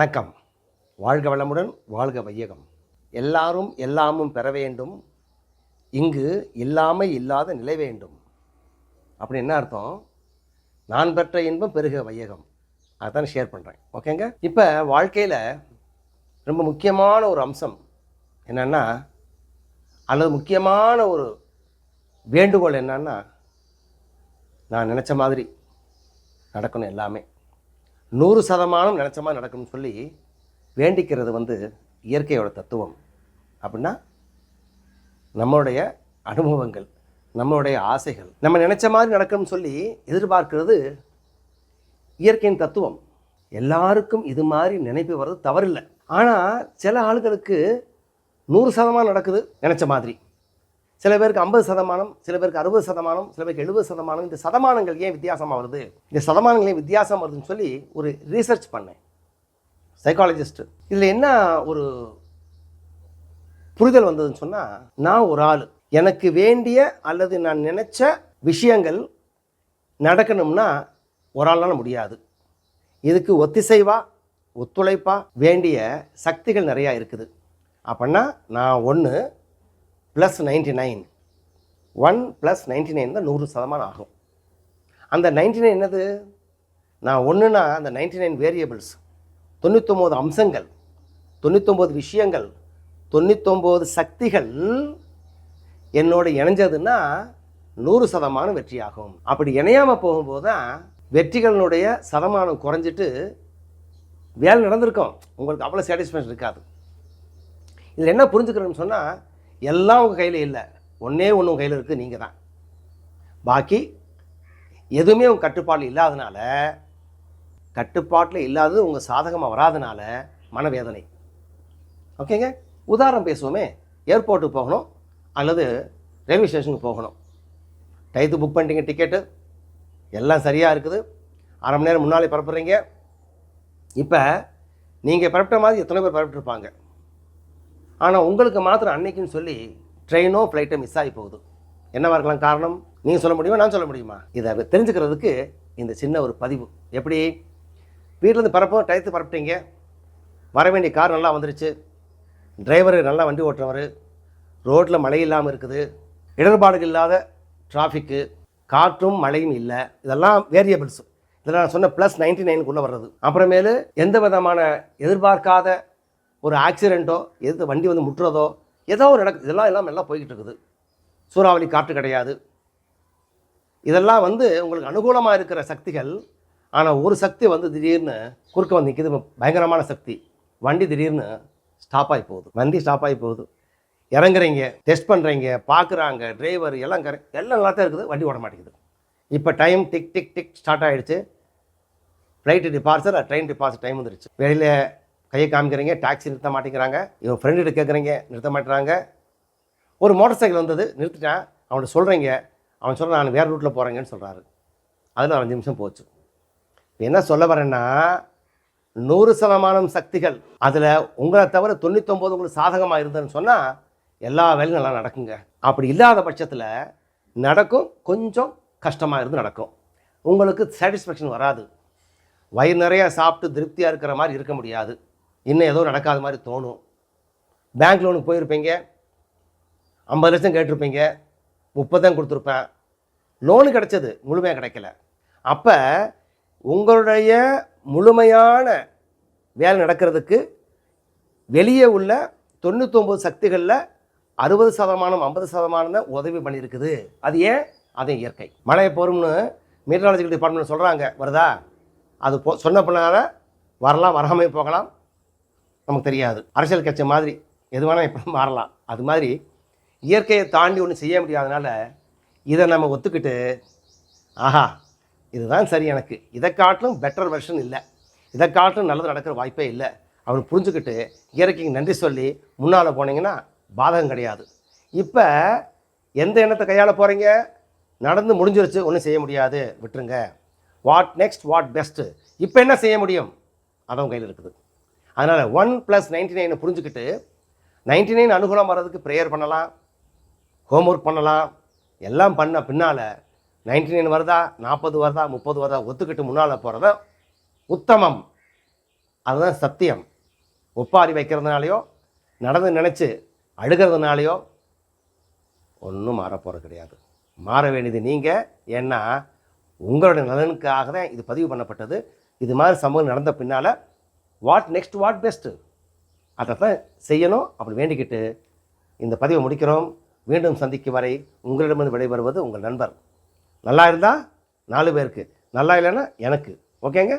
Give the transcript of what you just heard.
வணக்கம். வாழ்க வளமுடன் வாழ்க வையகம். எல்லாரும் எல்லாமும் பெற வேண்டும். இங்கு இல்லாமை இல்லாத நிலை வேண்டும். அப்படி என்ன அர்த்தம்? நான் பெற்ற இன்பம் பெருக வையகம். அதான் ஷேர் பண்ணுறேன் ஓகேங்க இப்போ வாழ்க்கையில் ரொம்ப முக்கியமான ஒரு அம்சம் என்னென்னா அல்லது முக்கியமான ஒரு வேண்டுகோள் என்னன்னா நான் நினச்ச மாதிரி நடக்கணும் எல்லாமே. நூறு சதமானம் நினச்ச மாதிரி நடக்கணும்னு சொல்லி வேண்டிக்கிறது வந்து இயற்கையோட தத்துவம். அப்படின்னா நம்மளுடைய அனுபவங்கள் நம்மளுடைய ஆசைகள் நம்ம நினச்ச மாதிரி நடக்கணும்னு சொல்லி எதிர்பார்க்கிறது இயற்கையின் தத்துவம். எல்லாருக்கும் இது மாதிரி நினைப்பு வர்றது தவறில்லை. ஆனால் சில ஆளுகளுக்கு நூறு சதமாக நடக்குது நினச்ச மாதிரி. சில பேருக்கு ஐம்பது சதமானம் சில பேருக்கு அறுபது சதமானம் சில பேருக்கு எழுபது சதமானம். இந்த சதமானங்கள் ஏன் வித்தியாசமாக வருது? இந்த சதமானங்கள் ஏன் வித்தியாசம் வருதுன்னு சொல்லி ஒரு ரீசர்ச் பண்ணேன். சைக்காலஜிஸ்ட்டு இதில் என்ன ஒரு புரிதல் வந்ததுன்னு சொன்னால் நான் ஒரு ஆள். எனக்கு வேண்டிய அல்லது நான் நினச்ச விஷயங்கள் நடக்கணும்னா ஒரு ஆளால் முடியாது. இதுக்கு ஒத்திசைவாக ஒத்துழைப்பாக வேண்டிய சக்திகள் நிறையா இருக்குது. அப்படின்னா நான் ஒன்று plus ninety nine one plus ninety nine தான் நூறு சதமானம் ஆகும். அந்த நைன்டி நைன் என்னது? நான் ஒன்றுனா அந்த நைன்டி நைன் வேரியபிள்ஸ் தொண்ணூற்றொம்போது அம்சங்கள் தொண்ணூற்றொம்போது விஷயங்கள் தொண்ணூத்தொம்பது சக்திகள் என்னோட இணைஞ்சதுன்னா நூறு சதமானம் வெற்றியாகும். அப்படி இணையாமல் போகும்போது தான் வெற்றிகளினுடைய சதமானம் குறைஞ்சிட்டு வேலை நடந்திருக்கும். உங்களுக்கு அவ்வளோ சாட்டிஸ்ஃபேக்ஷன் இருக்காது. இதில் என்ன புரிஞ்சுக்கிறேன்னு சொன்னால் எல்லாம் உங்கள் கையில் இல்லை. ஒன்றே ஒன்று உங்கள் கையில் இருக்குது நீங்கள் தான். பாக்கி எதுவுமே உங்கள் கட்டுப்பாடு இல்லாதனால கட்டுப்பாட்டில் இல்லாதது உங்கள் சாதகமாக வராதனால மனவேதனை. ஓகேங்க உதாரணம் பேசுவோமே. ஏர்போர்ட்டுக்கு போகணும் அல்லது ரயில்வே ஸ்டேஷனுக்கு போகணும். டயத்து புக் பண்ணிட்டீங்க டிக்கெட்டு எல்லாம் சரியாக இருக்குது. அரை மணி நேரம் முன்னாலே பரப்புறீங்க இப்போ நீங்கள் பரப்பிட்ட மாதிரி எத்தனை பேர் பரப்பிட்டுருப்பாங்க ஆனால் உங்களுக்கு மாத்திரம் அன்னைக்குன்னு சொல்லி ட்ரெயினோ ஃப்ளைட்டோ மிஸ் ஆகி போகுது. என்னவாக இருக்கலாம் காரணம்? நீங்கள் சொல்ல முடியுமா? நான் சொல்ல முடியுமா? இதை தெரிஞ்சுக்கிறதுக்கு இந்த சின்ன ஒரு பதிவு. எப்படி? வீட்டிலேருந்து பரப்போம் டயத்து பரப்பிட்டீங்க வர வேண்டிய கார் நல்லா வந்துருச்சு. டிரைவர் நல்லா வண்டி ஓட்டுறவர். ரோட்டில் மழை இல்லாமல் இருக்குது. இடர்பாடுகள் இல்லாத டிராஃபிக்கு காற்றும் மழையும் இல்லை. இதெல்லாம் வேரியபிள்ஸ் இதெல்லாம் நான் சொன்ன ப்ளஸ் நைன்டி நைனுக்குள்ளே வர்றது. அப்புறமேலு எந்த விதமான எதிர்பார்க்காத ஒரு ஆக்சிடெண்ட்டோ எது வண்டி வந்து முட்டுறதோ ஏதோ ஒரு நடக்குது இதெல்லாம் எல்லாம் எல்லாம் போய்கிட்டு இருக்குது சூறாவளி காற்று கிடையாது. இதெல்லாம் வந்து உங்களுக்கு அனுகூலமாக இருக்கிற சக்திகள். ஆனால் ஒரு சக்தி வந்து திடீர்னு குறுக்க வந்து நிற்கிது பயங்கரமான சக்தி. வண்டி திடீர்னு ஸ்டாப் ஆகி போகுது. வண்டி ஸ்டாப் ஆகி போகுது. இறங்குறீங்க டெஸ்ட் பண்ணுறீங்க பார்க்குறாங்க டிரைவர் எல்லாம் கரெக்ட் எல்லாம் நல்லா தான் இருக்குது. வண்டி ஓட மாட்டேங்குது. இப்போ time tick tick tick start ஆகிடுச்சு flight departure train departure time வந்துருச்சு. வெளியில் கையை காமிக்கிறீங்க டாக்ஸி நிறுத்த மாட்டேங்கிறாங்க இவன் ஃப்ரெண்டுகிட்ட கேட்குறீங்க நிறுத்த மாட்டேறாங்க. ஒரு மோட்டார் சைக்கிள் வந்தது நிறுத்திட்டான். அவன்கிட்ட சொல்கிறீங்க அவன் சொல்கிறான் நான் வேறு ரூட்டில் போகிறேங்கன்னு சொல்கிறாரு அதில் அஞ்சு நிமிஷம் போச்சு. என்ன சொல்ல வரேன்னா நூறு சதமானம் சக்திகள் அதில் உங்களை தவிர தொண்ணூத்தொம்பது உங்களுக்கு சாதகமாக இருந்ததுன்னு சொன்னால் எல்லா வேலையும் நல்லா நடக்குங்க. அப்படி இல்லாத பட்சத்தில் நடக்கும் கொஞ்சம் கஷ்டமாக இருந்து நடக்கும். உங்களுக்கு சாட்டிஸ்ஃபேக்ஷன் வராது. வயிறு நிறையா சாப்பிட்டு திருப்தியாக இருக்கிற மாதிரி இருக்க முடியாது. இன்னும் ஏதோ நடக்காத மாதிரி தோணும். பேங்க் லோனுக்கு போயிருப்பீங்க. ஐம்பது லட்சம் கேட்டிருப்பீங்க. முப்பது தான் கொடுத்துருப்பேன். லோனு கிடைச்சது. முழுமையாக கிடைக்கல. அப்போ உங்களுடைய முழுமையான வேலை நடக்கிறதுக்கு வெளியே உள்ள தொண்ணூத்தொம்பது சக்திகளில் அறுபது சதமானம் ஐம்பது சதமானம் தான் உதவி பண்ணியிருக்குது. அது ஏன்? அது இயற்கை. மழை போரும்னு மீட்டராலஜிக்கல் டிபார்ட்மெண்ட் சொல்கிறாங்க வருதா? அது போ சொன்ன பின்னால வரலாம் வராமல் போகலாம். நமக்கு தெரியாது. அரசியல் கட்சி மாதிரி எது வேணால் இப்போ மாறலாம். அது மாதிரி இயற்கையை தாண்டி ஒன்றும் செய்ய முடியாதனால இதை நம்ம ஒத்துக்கிட்டு ஆஹா இதுதான் சரி எனக்கு. இதை காட்டிலும் பெட்டர் வெர்ஷன் இல்லை. இதை காட்டிலும் நல்லது நடக்கிற வாய்ப்பே இல்லை. அவர் புரிஞ்சுக்கிட்டு இயற்கைக்கு நன்றி சொல்லி முன்னால் போனீங்கன்னா பாதகம் கிடையாது. இப்போ எந்த எண்ணத்தை கையாள போகிறீங்க நடந்து முடிஞ்சிருச்சு ஒன்றும் செய்ய முடியாது. விட்டுருங்க. வாட் நெக்ஸ்ட் வாட் பெஸ்ட்டு இப்போ என்ன செய்ய முடியும்? அதான் கையில் இருக்குது. அதனால் ஒன் ப்ளஸ் நைன்டி நைனை புரிஞ்சுக்கிட்டு நைன்டி நைன் அனுகூலம் வர்றதுக்கு ப்ரேயர் பண்ணலாம் ஹோம் ஒர்க் பண்ணலாம் எல்லாம் பண்ண பின்னால் நைன்டி நைன் வருதா நாற்பது வருதா முப்பது வருதா ஒத்துக்கிட்டு முன்னால் போகிறத உத்தமம். அதுதான் சத்தியம். ஒப்பாரி வைக்கிறதுனாலையோ நடந்து நினச்சி அழுகிறதுனாலையோ ஒன்றும் மாற போகிறது கிடையாது. மாற வேண்டியது நீங்கள் ஏன்னா உங்களுடைய நலனுக்காக தான் இது பதிவு பண்ணப்பட்டது. இது மாதிரி சம்பவம் நடந்த பின்னால் வாட் நெக்ஸ்ட் வாட் பெஸ்ட்டு அதை தான் செய்யணும். அப்படி வேண்டிக்கிட்டு இந்த பதிவை முடிக்கிறோம். மீண்டும் சந்திக்கும் வரை உங்களிடமிருந்து விடைபெறுவது உங்கள் நண்பர். நல்லா இருந்தால் நாலு பேருக்கு. நல்லா இல்லைன்னா எனக்கு. ஓகேங்க?